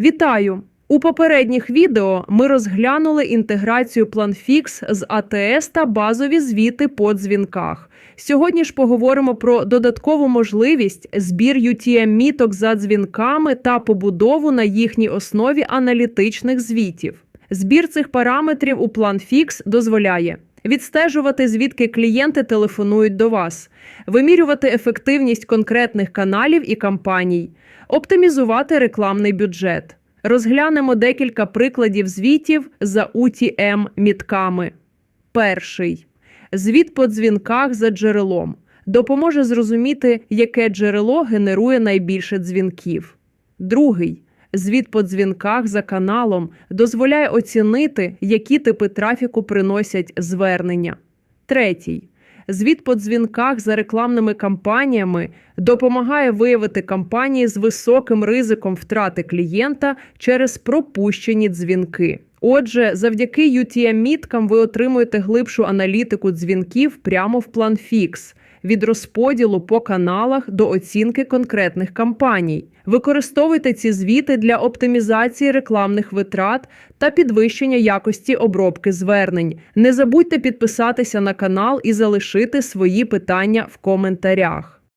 Вітаю! У попередніх відео ми розглянули інтеграцію PlanFix з АТС та базові звіти по дзвінках. Сьогодні ж поговоримо про додаткову можливість збір UTM-міток за дзвінками та побудову на їхній основі аналітичних звітів. Збір цих параметрів у PlanFix дозволяє відстежувати, звідки клієнти телефонують до вас, вимірювати ефективність конкретних каналів і кампаній, оптимізувати рекламний бюджет. Розглянемо декілька прикладів звітів за UTM-мітками. Перший звіт по дзвінках за джерелом допоможе зрозуміти, яке джерело генерує найбільше дзвінків. Другий звіт по дзвінках за каналом дозволяє оцінити, які типи трафіку приносять звернення. Третій звіт по дзвінках за рекламними кампаніями допомагає виявити кампанії з високим ризиком втрати клієнта через пропущені дзвінки. Отже, завдяки UTM-міткам ви отримуєте глибшу аналітику дзвінків прямо в PlanFix – від розподілу по каналах до оцінки конкретних кампаній. Використовуйте ці звіти для оптимізації рекламних витрат та підвищення якості обробки звернень. Не забудьте підписатися на канал і залишити свої питання в коментарях.